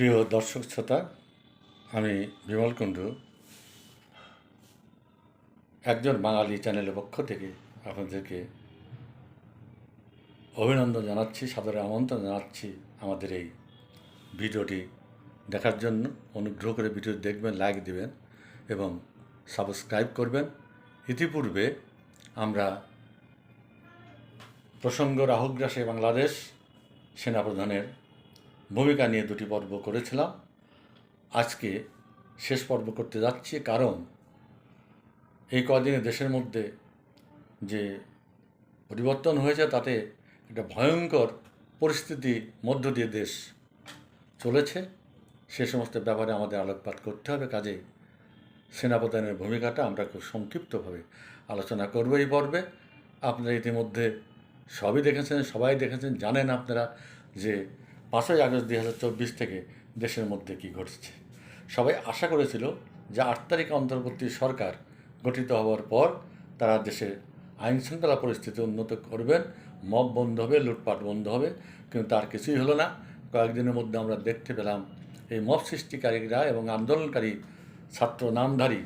প্রিয় দর্শক শ্রোতা, আমি বিমল কুণ্ডু, একজন বাঙালি চ্যানেলের পক্ষ থেকে আপনাদেরকে অভিনন্দন জানাচ্ছি, সাদরে আমন্ত্রণ জানাচ্ছি আমাদের এই ভিডিওটি দেখার জন্য। অনুগ্রহ করে ভিডিও দেখবেন লাইক দিবেন এবং সাবস্ক্রাইব করবেন। ইতিপূর্বে আমরা প্রসঙ্গ রাহুগ্রাসে বাংলাদেশ সেনাপ্রধানের ভূমিকা নিয়ে দুটি পর্ব করেছিলাম। আজকে শেষ পর্ব করতে যাচ্ছি কারণ এই কদিনে দেশের মধ্যে যে পরিবর্তন হয়েছে, তাতে একটা ভয়ঙ্কর পরিস্থিতি মধ্য দিয়ে দেশ চলেছে। সে সমস্ত ব্যাপারে আমাদের আলোকপাত করতে হবে। কাজে সেনাপ্রধানের ভূমিকাটা আমরা খুব সংক্ষিপ্তভাবে আলোচনা করব এই পর্বে। আপনারা ইতিমধ্যে সবই দেখেছেন, সবাই দেখেছেন, জানেন আপনারা যে পাঁচই আগস্ট দুই হাজার চব্বিশ থেকে দেশের মধ্যে কী ঘটছে? সবাই আশা করেছিল যে আট তারিখ অন্তর্বর্তী সরকার গঠিত হওয়ার পর তারা দেশের আইন শৃঙ্খলা পরিস্থিতি উন্নত করবেন, মব বন্ধ হবে, লুটপাট বন্ধ হবে, কিন্তু তার কিছুই হলো না। কয়েকদিনের মধ্যে আমরা দেখতে পেলাম এই মব সৃষ্টিকারীরা এবং আন্দোলনকারী ছাত্র নামধারী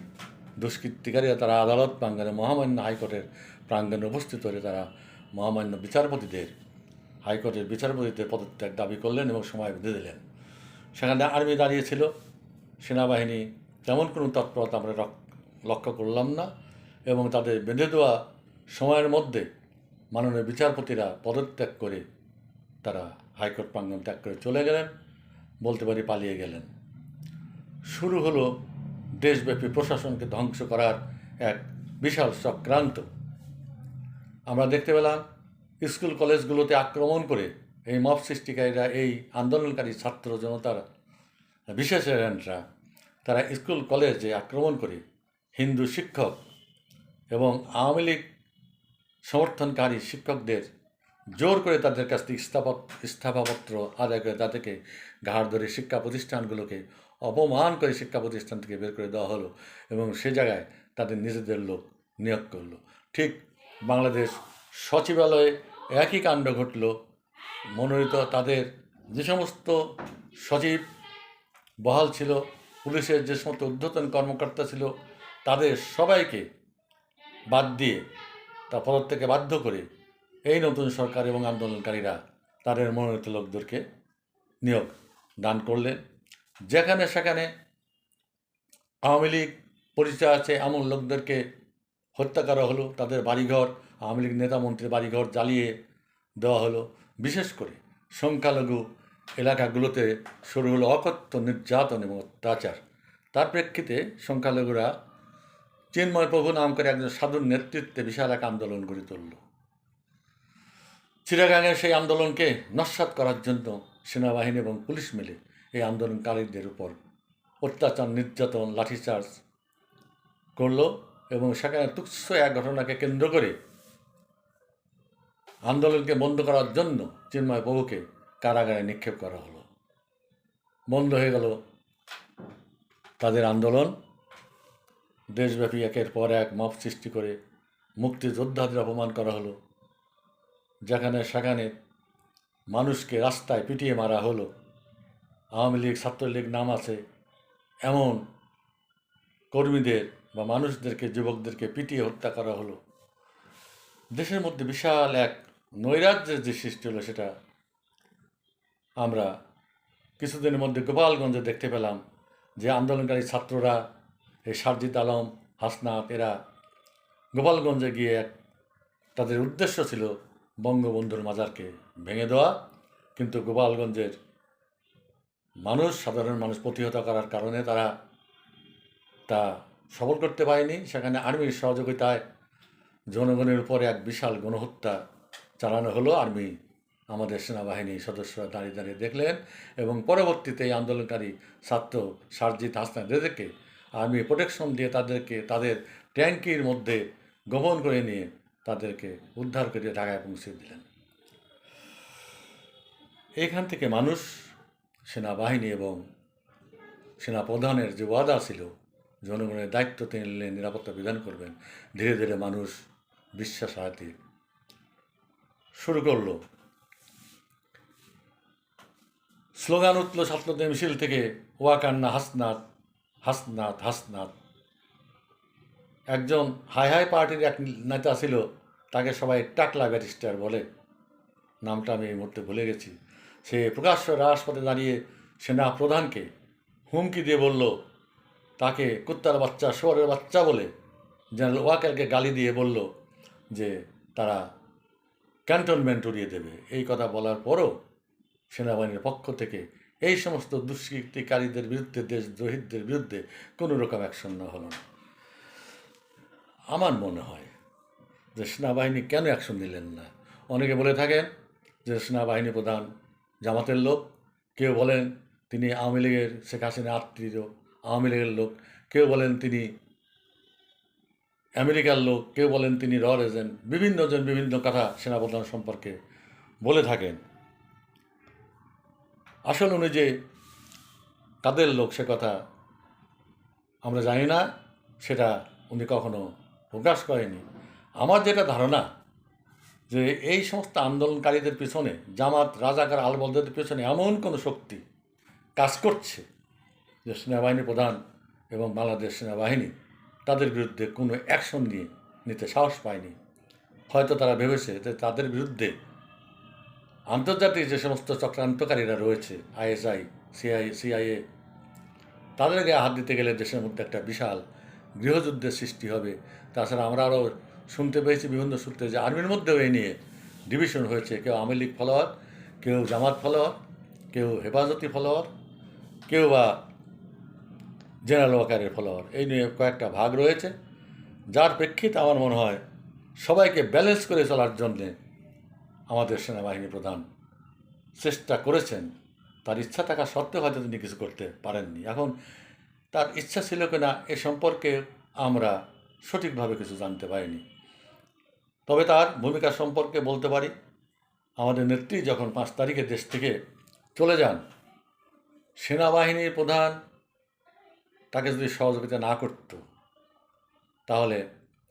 দুষ্কৃতিকারীরা, তারা আদালত প্রাঙ্গনে মহামান্য হাইকোর্টের প্রাঙ্গনে উপস্থিত হয়ে তারা মহামান্য বিচারপতিদের হাইকোর্টের বিচারপতিতে পদত্যাগ দাবি করলেন এবং সময় বেঁধে দিলেন। সেখানে আর্মি দাঁড়িয়েছিল। সেনাবাহিনী তেমন কোনো তৎপরতা আমরা লক্ষ্য করলাম না এবং তাদের বেঁধে দেওয়া সময়ের মধ্যে মাননীয় বিচারপতিরা পদত্যাগ করে তারা হাইকোর্ট প্রাঙ্গণ ত্যাগ করে চলে গেলেন, বলতে পারি পালিয়ে গেলেন। শুরু হলো দেশব্যাপী প্রশাসনকে ধ্বংস করার এক বিশাল চক্রান্ত। আমরা দেখতে পেলাম স্কুল কলেজগুলোতে আক্রমণ করে এই মব সৃষ্টিকারীরা, এই আন্দোলনকারী ছাত্র জনতার, বিশেষ এজেন্টরা, তারা স্কুল কলেজে আক্রমণ করে হিন্দু শিক্ষক এবং আওয়ামী লীগ সমর্থনকারী শিক্ষকদের জোর করে তাদের কাছ থেকে ইস্তাপত ইস্তফাপত্র আদায় করে তাদেরকে ঘাড় ধরে শিক্ষা প্রতিষ্ঠানগুলোকে অপমান করে শিক্ষা প্রতিষ্ঠান থেকে বের করে দেওয়া হলো এবং সে জায়গায় তাদের নিজেদের লোক নিয়োগ করল। ঠিক বাংলাদেশ সচিবালয়ে একই কাণ্ড ঘটল। মনোনীত তাদের যে সমস্ত সচিব বহাল ছিল, পুলিশের যে সমস্ত ঊর্ধ্বতন কর্মকর্তা ছিল, তাদের সবাইকে বাদ দিয়ে তা পদত্যাগে বাধ্য করে এই নতুন সরকার এবং আন্দোলনকারীরা তাদের মনোনীত লোকদেরকে নিয়োগ দান করলেন। যেখানে সেখানে আওয়ামী লীগ, পরিচয় আছে এমন লোকদেরকে হত্যা করা হলো, তাদের বাড়িঘর, আওয়ামী লীগ নেতা মন্ত্রীর বাড়িঘর জ্বালিয়ে দেওয়া হলো। বিশেষ করে সংখ্যালঘু এলাকাগুলোতে শুরু হলো অকথ্য নির্যাতন এবং অত্যাচার। তার প্রেক্ষিতে সংখ্যালঘুরা চিন্ময় প্রভু নাম করে একজন সাধুর নেতৃত্বে বিশাল এক আন্দোলন গড়ে তুলল। চিরাগাঙের সেই আন্দোলনকে নস্বাত করার জন্য সেনাবাহিনী এবং পুলিশ মিলে এই আন্দোলনকারীদের উপর অত্যাচার, নির্যাতন, লাঠিচার্জ করল। এবং সেখানে তুচ্ছ এক ঘটনাকে কেন্দ্র করে আন্দোলনকে বন্ধ করার জন্য চিন্ময় প্রভুকে কারাগারে নিক্ষেপ করা হলো। বন্ধ হয়ে গেল তাদের আন্দোলন। দেশব্যাপী একের পর এক মপ সৃষ্টি করে মুক্তিযোদ্ধাদের অপমান করা হলো। যেখানে সেখানে মানুষকে রাস্তায় পিটিয়ে মারা হলো। আওয়ামী লীগ, ছাত্রলীগ, নাম আছে এমন কর্মীদের বা মানুষদেরকে, যুবকদেরকে পিটিয়ে হত্যা করা হলো। দেশের মধ্যে বিশাল এক নৈরাজ্যের যে সৃষ্টি হলো সেটা আমরা কিছুদিনের মধ্যে গোপালগঞ্জে দেখতে পেলাম যে আন্দোলনকারী ছাত্ররা, এই সারজিৎ আলম, হাসনাত, এরা গোপালগঞ্জে গিয়ে এক তাদের উদ্দেশ্য ছিল বঙ্গবন্ধুর মাজারকে ভেঙে দেওয়া। কিন্তু গোপালগঞ্জের মানুষ, সাধারণ মানুষ প্রতিহত করার কারণে তারা তা সফল করতে পারেনি। সেখানে আর্মির সহযোগিতায় জনগণের উপরে এক বিশাল গণহত্যা চালানো হলো। আর্মি আমাদের সেনাবাহিনী সদস্যরা দাঁড়িয়ে দাঁড়িয়ে দেখলেন এবং পরবর্তীতে এই আন্দোলনকারী ছাত্র সারজিৎ হাসনান এদেরকে আর্মি প্রোটেকশন দিয়ে তাদেরকে, তাদের ট্যাঙ্কির মধ্যে গোপন করে নিয়ে তাদেরকে উদ্ধার করে ঢাকায় পৌঁছে দিলেন। এইখান থেকে মানুষ, সেনাবাহিনী এবং সেনাপ্রধানের যে ওয়াদা ছিল জনগণের দায়িত্ব তিনি নিরাপত্তা বিধান করবেন। ধীরে ধীরে মানুষ বিশ্বাস হারাতে শুরু করল। স্লোগান উঠল ছাত্রদের মিছিল থেকে, ওয়াকান্না হাসনাত হাসনাত হাসনাত। একজন হাই হাই পার্টির এক নেতা ছিল, তাকে সবাই টাকলা ব্যারিস্টার বলে। নামটা আমি এই মুহূর্তে ভুলে গেছি। সে প্রকাশ্য রাজপথে দাঁড়িয়ে সেনা প্রধানকে হুমকি দিয়ে বলল তাকে কুত্তার বাচ্চা, শোয়ারের বাচ্চা বলে জেনারেল ওয়াকারকে গালি দিয়ে বলল যে তারা ক্যান্টনমেন্ট উড়িয়ে দেবে। এই কথা বলার পরও সেনাবাহিনীর পক্ষ থেকে এই সমস্ত দুষ্কৃতিকারীদের বিরুদ্ধে, দেশদ্রোহীদের বিরুদ্ধে কোনো রকম অ্যাকশন না হলো না। আমার মনে হয় যে সেনাবাহিনী কেন অ্যাকশন নিলেন না? অনেকে বলে থাকেন যে সেনাবাহিনী প্রধান জামাতের লোক। কেউ বলেন তিনি আওয়ামী লীগের শেখ হাসিনা আত্মীয়। আওয়ামী লীগের লোক। কেউ বলেন তিনি আমেরিকার লোক, কেউ বলেন তিনি রর এজেন্ট। বিভিন্নজন বিভিন্ন কথা সেনাপ্রধান সম্পর্কে বলে থাকেন। আসল উনি যে কাদের লোক সে কথা আমরা জানি না, সেটা উনি কখনো প্রকাশ করেনি আমার যেটা ধারণা যে এই সমস্ত আন্দোলনকারীদের পিছনে, জামাত, রাজাকার আলবলদের পিছনে এমন কোনো শক্তি কাজ করছে যে সেনাবাহিনী প্রধান এবং বাংলাদেশ সেনাবাহিনী তাদের বিরুদ্ধে কোনো অ্যাকশন নিয়ে নিতে সাহস পায়নি। হয়তো তারা ভেবেছে যে তাদের বিরুদ্ধে আন্তর্জাতিক যে সমস্ত চক্রান্তকারীরা রয়েছে, আইএসআই, সিআই, সিআইএ তাদেরকে হাত দিতে গেলে দেশের মধ্যে একটা বিশাল গৃহযুদ্ধের সৃষ্টি হবে। তাছাড়া আমরা আরও শুনতে পেয়েছি বিভিন্ন সূত্রে যে আর্মির মধ্যেও এই নিয়ে ডিভিশন হয়েছে। কেউ আওয়ামী লীগ ফলোয়ার, কেউ জামাত ফলোয়ার, কেউ হেফাজতি ফলোয়ার, কেউ বা জেনারেল ওয়াকারের ফলোয়ার। এই নিয়ে কয়েকটা ভাগ রয়েছে। যার প্রেক্ষিতে আমার মনে হয় সবাইকে ব্যালেন্স করে চলার জন্যে আমাদের সেনাবাহিনী প্রধান চেষ্টা করেছেন। তার ইচ্ছা থাকা সত্ত্বেও হয়তো তিনি কিছু করতে পারেননি। এখন তার ইচ্ছা ছিল কি না এ সম্পর্কে আমরা সঠিকভাবে কিছু জানতে পারিনি। তবে তার ভূমিকা সম্পর্কে বলতে পারি, আমাদের নেত্রী যখন পাঁচ তারিখে দেশ থেকে চলে যান, সেনাবাহিনীর প্রধান তাকে যদি সহযোগিতা না করত, তাহলে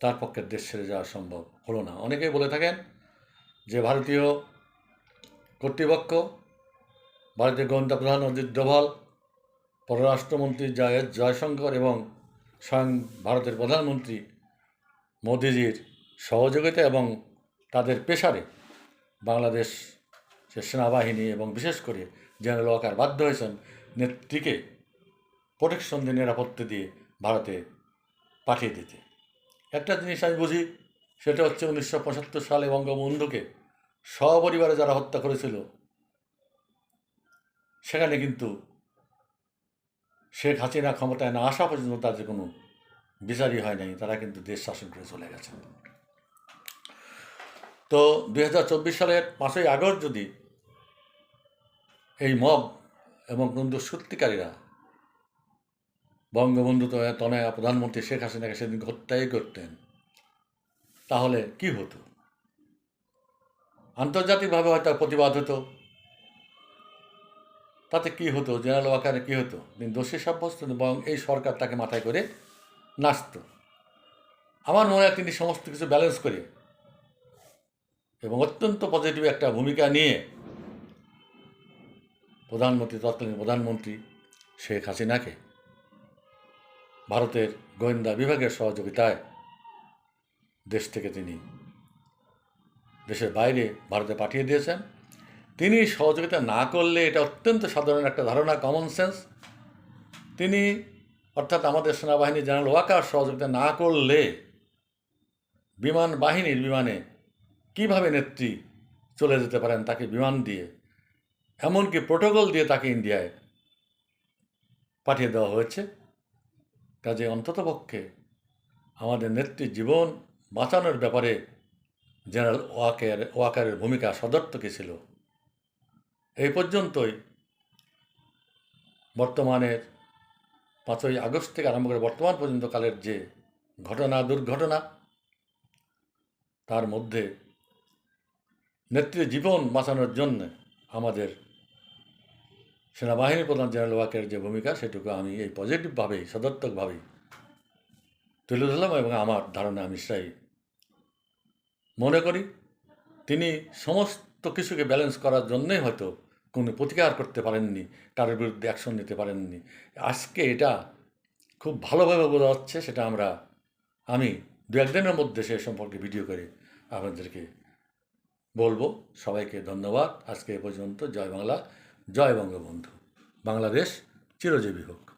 তার পক্ষে দেশ ছেড়ে যাওয়া সম্ভব হলো না। অনেকেই বলে থাকেন যে ভারতীয় কর্তৃপক্ষ, ভারতীয় গোয়েন্দা প্রধান অজিত ডোভাল, পররাষ্ট্রমন্ত্রী জয়েদ জয়শঙ্কর এবং স্বয়ং ভারতের প্রধানমন্ত্রী মোদিজির সহযোগিতা এবং তাদের পেশারে বাংলাদেশ সেনাবাহিনী এবং বিশেষ করে জেনারেল ওয়াকার বাধ্য হয়েছেন নেত্রীকে প্রোটেকশন দিয়ে, নিরাপত্তা দিয়ে ভারতে পাঠিয়ে দিতে। একটা জিনিস আমি বুঝি, সেটা হচ্ছে উনিশশো পঁচাত্তর সালে বঙ্গবন্ধুকে সপরিবারে যারা হত্যা করেছিল, সেখানে কিন্তু শেখ হাসিনা ক্ষমতায় না আসা পর্যন্ত তাদের কোনো বিচারই হয় নাই, তারা কিন্তু দেশ শাসন করে চলে গেছে তো দু হাজার চব্বিশ সালের পাঁচই আগস্ট যদি এই মব এবং সত্যিকারীরা বঙ্গবন্ধু তনয়া প্রধানমন্ত্রী শেখ হাসিনাকে সেদিন হত্যাই করতেন। তাহলে কি হতো? আন্তর্জাতিকভাবে হয়তো প্রতিবাদ হতো। তাতে কি হতো? জেনারেল ওয়াকারে কী হতো? দোষী সাব্যস্ত এবং এই সরকার তাকে মাথায় করে নাচত। আমার মনে হয় তিনি সমস্ত কিছু ব্যালেন্স করে এবং অত্যন্ত পজিটিভ একটা ভূমিকা নিয়ে প্রধানমন্ত্রী, তৎকালীন প্রধানমন্ত্রী শেখ হাসিনাকে ভারতের গোয়েন্দা বিভাগের সহযোগিতায় দেশ থেকে তিনি দেশের বাইরে ভারতে পাঠিয়ে দিয়েছেন। তিনি সহযোগিতা না করলে এটা অত্যন্ত সাধারণ একটা ধারণা কমন সেন্স তিনি অর্থাৎ আমাদের সেনাবাহিনী জেনারেল ওয়াকার সহযোগিতা না করলে বিমান বাহিনীর বিমানে কীভাবে নেত্রী চলে যেতে পারেন তাকে বিমান দিয়ে, এমনকি প্রোটোকল দিয়ে তাকে ইন্ডিয়ায় পাঠিয়ে দেওয়া হয়েছে। কাজে অন্ততপক্ষে আমাদের নেত্রীর জীবন বাঁচানোর ব্যাপারে জেনারেল ওয়াকের, ওয়াকারের ভূমিকা সদর্থকে ছিল? এই পর্যন্তই। বর্তমানের পাঁচই আগস্ট থেকে আরম্ভ করে বর্তমান পর্যন্ত কালের যে ঘটনা, দুর্ঘটনা, তার মধ্যে নেত্রীর জীবন বাঁচানোর জন্য আমাদের সেনাবাহিনী প্রধান জেনারেল ওয়াকের যে ভূমিকা, সেটুকু আমি এই পজিটিভভাবেই সদর্থকভাবেই তুলে ধরলাম এবং আমার ধারণা আমি সেই মনে করি। তিনি সমস্ত কিছুকে ব্যালেন্স করার জন্যই হয়তো কোনো প্রতিকার করতে পারেননি কারোর বিরুদ্ধে অ্যাকশন নিতে পারেননি। আজকে এটা খুব ভালোভাবে বোঝা যাচ্ছে, সেটা আমরা, আমি দু একদিনের মধ্যে সে সম্পর্কে ভিডিও করে আপনাদেরকে বলব। সবাইকে ধন্যবাদ। আজকে এ পর্যন্ত। জয় বাংলা। জয় বঙ্গবন্ধু। বাংলাদেশ চিরজীবী হোক।